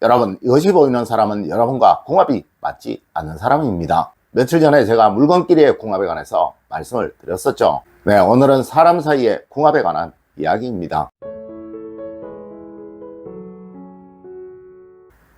여러분 이것이 보이는 사람은 여러분과 궁합이 맞지 않는 사람입니다. 며칠 전에 제가 물건끼리의 궁합에 관해서 말씀을 드렸었죠. 네, 오늘은 사람 사이의 궁합에 관한 이야기입니다.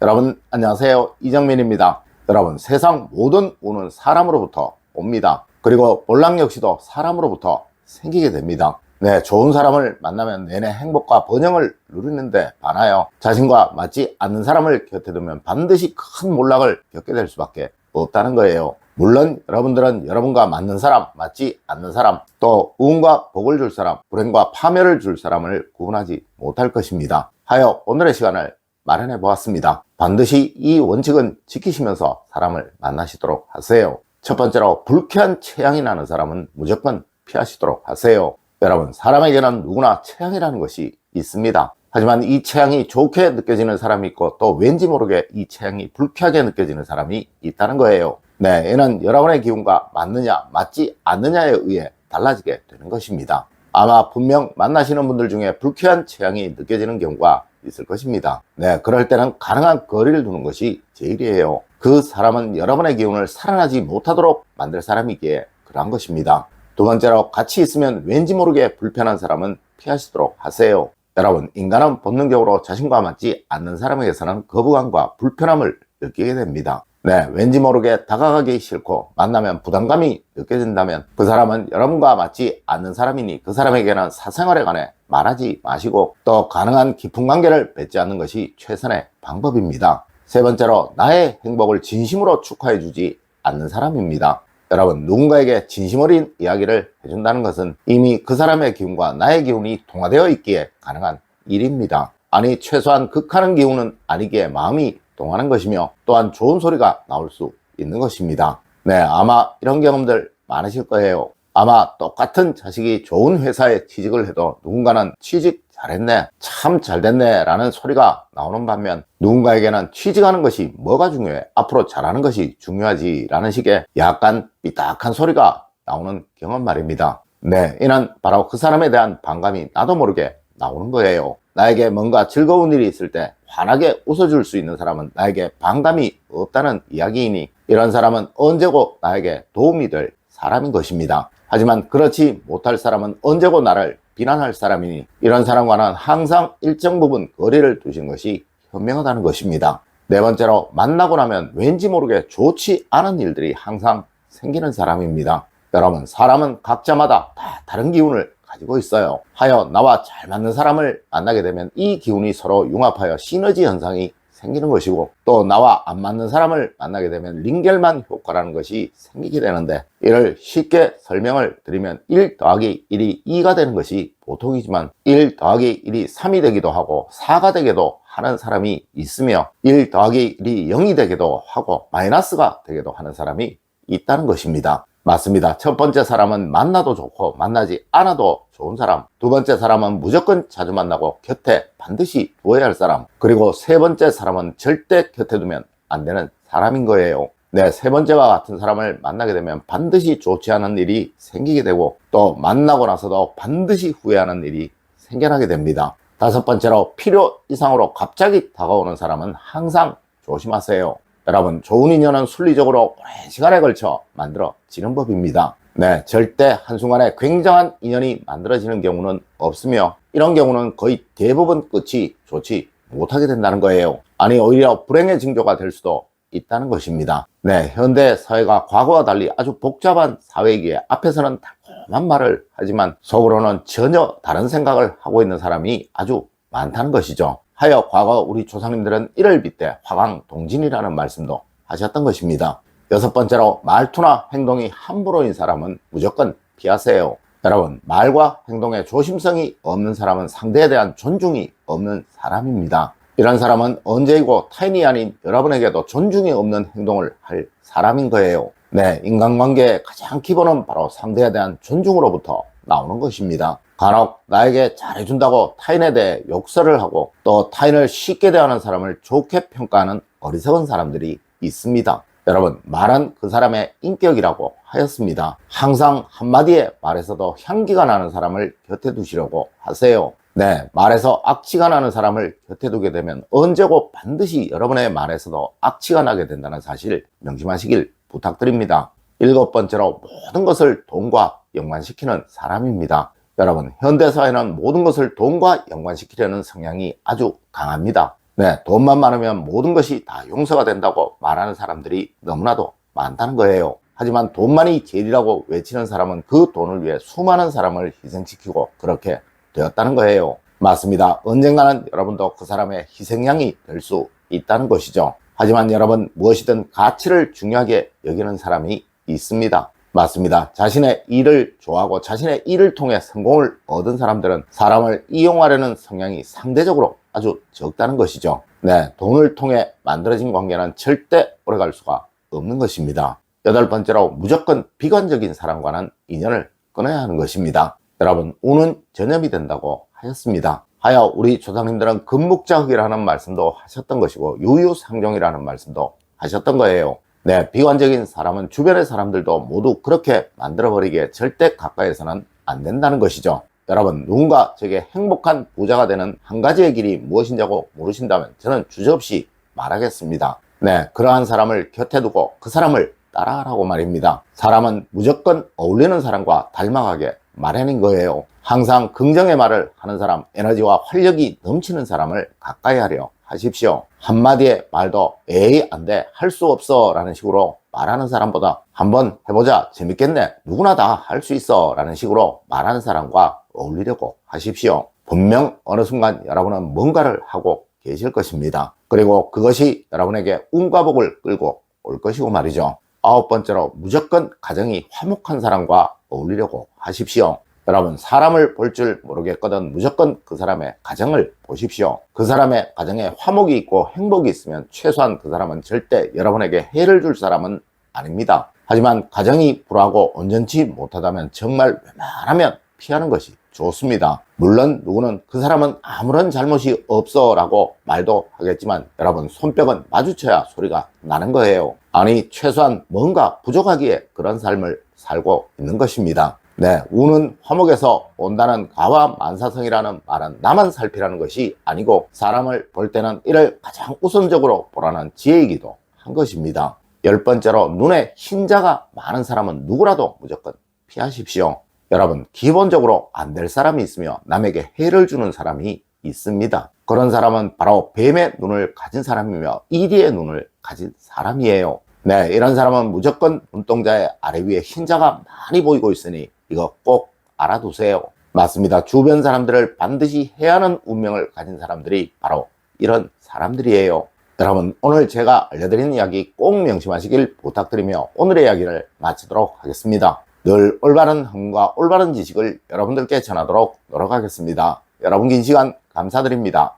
여러분 안녕하세요 이정민입니다. 여러분 세상 모든 운은 사람으로부터 옵니다. 그리고 볼랑 역시도 사람으로부터 생기게 됩니다. 네, 좋은 사람을 만나면 내내 행복과 번영을 누리는데 반하여 자신과 맞지 않는 사람을 곁에 두면 반드시 큰 몰락을 겪게 될 수밖에 없다는 거예요. 물론 여러분들은 여러분과 맞는 사람, 맞지 않는 사람, 또 운과 복을 줄 사람, 불행과 파멸을 줄 사람을 구분하지 못할 것입니다. 하여 오늘의 시간을 마련해 보았습니다. 반드시 이 원칙은 지키시면서 사람을 만나시도록 하세요. 첫 번째로 불쾌한 체향이 나는 사람은 무조건 피하시도록 하세요. 여러분, 사람에게는 누구나 체향이라는 것이 있습니다. 하지만 이 체향이 좋게 느껴지는 사람이 있고 또 왠지 모르게 이 체향이 불쾌하게 느껴지는 사람이 있다는 거예요. 네, 이는 여러분의 기운과 맞느냐, 맞지 않느냐에 의해 달라지게 되는 것입니다. 아마 분명 만나시는 분들 중에 불쾌한 체향이 느껴지는 경우가 있을 것입니다. 네, 그럴 때는 가능한 거리를 두는 것이 제일이에요. 그 사람은 여러분의 기운을 살아나지 못하도록 만들 사람이기에 그러한 것입니다. 두 번째로 같이 있으면 왠지 모르게 불편한 사람은 피하시도록 하세요. 여러분, 인간은 본능적으로 자신과 맞지 않는 사람에게서는 거부감과 불편함을 느끼게 됩니다. 네, 왠지 모르게 다가가기 싫고 만나면 부담감이 느껴진다면 그 사람은 여러분과 맞지 않는 사람이니 그 사람에게는 사생활에 관해 말하지 마시고 또 가능한 깊은 관계를 맺지 않는 것이 최선의 방법입니다. 세 번째로 나의 행복을 진심으로 축하해 주지 않는 사람입니다. 여러분 누군가에게 진심 어린 이야기를 해준다는 것은 이미 그 사람의 기운과 나의 기운이 동화되어 있기에 가능한 일입니다. 아니 최소한 극하는 기운은 아니기에 마음이 동하는 것이며 또한 좋은 소리가 나올 수 있는 것입니다. 네 아마 이런 경험들 많으실 거예요. 아마 똑같은 자식이 좋은 회사에 취직을 해도 누군가는 취직 잘했네, 참 잘됐네 라는 소리가 나오는 반면 누군가에게는 취직하는 것이 뭐가 중요해? 앞으로 잘하는 것이 중요하지 라는 식의 약간 삐딱한 소리가 나오는 경험 말입니다. 네, 이는 바로 그 사람에 대한 반감이 나도 모르게 나오는 거예요. 나에게 뭔가 즐거운 일이 있을 때 환하게 웃어줄 수 있는 사람은 나에게 반감이 없다는 이야기이니 이런 사람은 언제고 나에게 도움이 될 사람인 것입니다. 하지만 그렇지 못할 사람은 언제고 나를 비난할 사람이니 이런 사람과는 항상 일정 부분 거리를 두신 것이 현명하다는 것입니다. 네 번째로 만나고 나면 왠지 모르게 좋지 않은 일들이 항상 생기는 사람입니다. 여러분 사람은 각자마다 다 다른 기운을 가지고 있어요. 하여 나와 잘 맞는 사람을 만나게 되면 이 기운이 서로 융합하여 시너지 현상이 생기는 것이고 또 나와 안 맞는 사람을 만나게 되면 링겔만 효과라는 것이 생기게 되는데 이를 쉽게 설명을 드리면 1 더하기 1이 2가 되는 것이 보통이지만 1 더하기 1이 3이 되기도 하고 4가 되기도 하는 사람이 있으며 1 더하기 1이 0이 되기도 하고 마이너스가 되기도 하는 사람이 있다는 것입니다. 맞습니다. 첫 번째 사람은 만나도 좋고 만나지 않아도 좋은 사람. 두 번째 사람은 무조건 자주 만나고 곁에 반드시 두어야 할 사람. 그리고 세 번째 사람은 절대 곁에 두면 안 되는 사람인 거예요. 네, 세 번째와 같은 사람을 만나게 되면 반드시 좋지 않은 일이 생기게 되고 또 만나고 나서도 반드시 후회하는 일이 생겨나게 됩니다. 다섯 번째로 필요 이상으로 갑자기 다가오는 사람은 항상 조심하세요. 여러분 좋은 인연은 순리적으로 오랜 시간에 걸쳐 만들어지는 법입니다. 네, 절대 한순간에 굉장한 인연이 만들어지는 경우는 없으며 이런 경우는 거의 대부분 끝이 좋지 못하게 된다는 거예요. 아니 오히려 불행의 징조가 될 수도 있다는 것입니다. 네, 현대 사회가 과거와 달리 아주 복잡한 사회이기에 앞에서는 달콤한 말을 하지만 속으로는 전혀 다른 생각을 하고 있는 사람이 아주 많다는 것이죠. 하여 과거 우리 조상님들은 이를 빗대 화강 동진이라는 말씀도 하셨던 것입니다. 여섯 번째로 말투나 행동이 함부로인 사람은 무조건 피하세요. 여러분, 말과 행동에 조심성이 없는 사람은 상대에 대한 존중이 없는 사람입니다. 이런 사람은 언제이고 타인이 아닌 여러분에게도 존중이 없는 행동을 할 사람인 거예요. 네, 인간관계의 가장 기본은 바로 상대에 대한 존중으로부터 나오는 것입니다. 간혹 나에게 잘해준다고 타인에 대해 욕설을 하고 또 타인을 쉽게 대하는 사람을 좋게 평가하는 어리석은 사람들이 있습니다. 여러분, 말은 그 사람의 인격이라고 하였습니다. 항상 한마디의 말에서도 향기가 나는 사람을 곁에 두시려고 하세요. 네, 말에서 악취가 나는 사람을 곁에 두게 되면 언제고 반드시 여러분의 말에서도 악취가 나게 된다는 사실 명심하시길 부탁드립니다. 일곱 번째로 모든 것을 돈과 연관시키는 사람입니다. 여러분, 현대사회는 모든 것을 돈과 연관시키려는 성향이 아주 강합니다. 네, 돈만 많으면 모든 것이 다 용서가 된다고 말하는 사람들이 너무나도 많다는 거예요. 하지만 돈만이 제일이라고 외치는 사람은 그 돈을 위해 수많은 사람을 희생시키고 그렇게 되었다는 거예요. 맞습니다. 언젠가는 여러분도 그 사람의 희생양이 될 수 있다는 것이죠. 하지만 여러분 무엇이든 가치를 중요하게 여기는 사람이 있습니다. 맞습니다. 자신의 일을 좋아하고 자신의 일을 통해 성공을 얻은 사람들은 사람을 이용하려는 성향이 상대적으로 아주 적다는 것이죠. 네, 돈을 통해 만들어진 관계는 절대 오래갈 수가 없는 것입니다. 여덟 번째로 무조건 비관적인 사람과는 인연을 끊어야 하는 것입니다. 여러분, 운은 전염이 된다고 하였습니다. 하여 우리 조상님들은 금묵자흑이라는 말씀도 하셨던 것이고 유유상종이라는 말씀도 하셨던 거예요. 네, 비관적인 사람은 주변의 사람들도 모두 그렇게 만들어버리기에 절대 가까이에서는 안 된다는 것이죠. 여러분, 누군가 제게 행복한 부자가 되는 한 가지의 길이 무엇인지고 모르신다면 저는 주저없이 말하겠습니다. 네, 그러한 사람을 곁에 두고 그 사람을 따라하라고 말입니다. 사람은 무조건 어울리는 사람과 닮아가게 마련인 거예요. 항상 긍정의 말을 하는 사람, 에너지와 활력이 넘치는 사람을 가까이 하려 하십시오. 한마디의 말도 에이 안 돼, 할 수 없어 라는 식으로 말하는 사람보다 한번 해보자, 재밌겠네, 누구나 다 할 수 있어 라는 식으로 말하는 사람과 어울리려고 하십시오. 분명 어느 순간 여러분은 뭔가를 하고 계실 것입니다. 그리고 그것이 여러분에게 운과 복을 끌고 올 것이고 말이죠. 아홉 번째로 무조건 가정이 화목한 사람과 어울리려고 하십시오. 여러분, 사람을 볼 줄 모르겠거든 무조건 그 사람의 가정을 보십시오. 그 사람의 가정에 화목이 있고 행복이 있으면 최소한 그 사람은 절대 여러분에게 해를 줄 사람은 아닙니다. 하지만 가정이 불하고 온전치 못하다면 정말 웬만하면 피하는 것이 좋습니다. 물론 누구는 그 사람은 아무런 잘못이 없어 라고 말도 하겠지만 여러분 손뼉은 마주쳐야 소리가 나는 거예요. 아니 최소한 뭔가 부족하기에 그런 삶을 살고 있는 것입니다. 네, 우는 화목에서 온다는 가와 만사성이라는 말은 나만 살피라는 것이 아니고 사람을 볼 때는 이를 가장 우선적으로 보라는 지혜이기도 한 것입니다. 열 번째로 눈에 흰자가 많은 사람은 누구라도 무조건 피하십시오. 여러분, 기본적으로 안 될 사람이 있으며 남에게 해를 주는 사람이 있습니다. 그런 사람은 바로 뱀의 눈을 가진 사람이며 이리의 눈을 가진 사람이에요. 네, 이런 사람은 무조건 눈동자의 아래 위에 흰자가 많이 보이고 있으니 이거 꼭 알아두세요. 맞습니다. 주변 사람들을 반드시 해야 하는 운명을 가진 사람들이 바로 이런 사람들이에요. 여러분, 오늘 제가 알려드린 이야기 꼭 명심하시길 부탁드리며 오늘의 이야기를 마치도록 하겠습니다. 늘 올바른 흥과 올바른 지식을 여러분들께 전하도록 노력하겠습니다. 여러분 긴 시간 감사드립니다.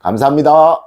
감사합니다.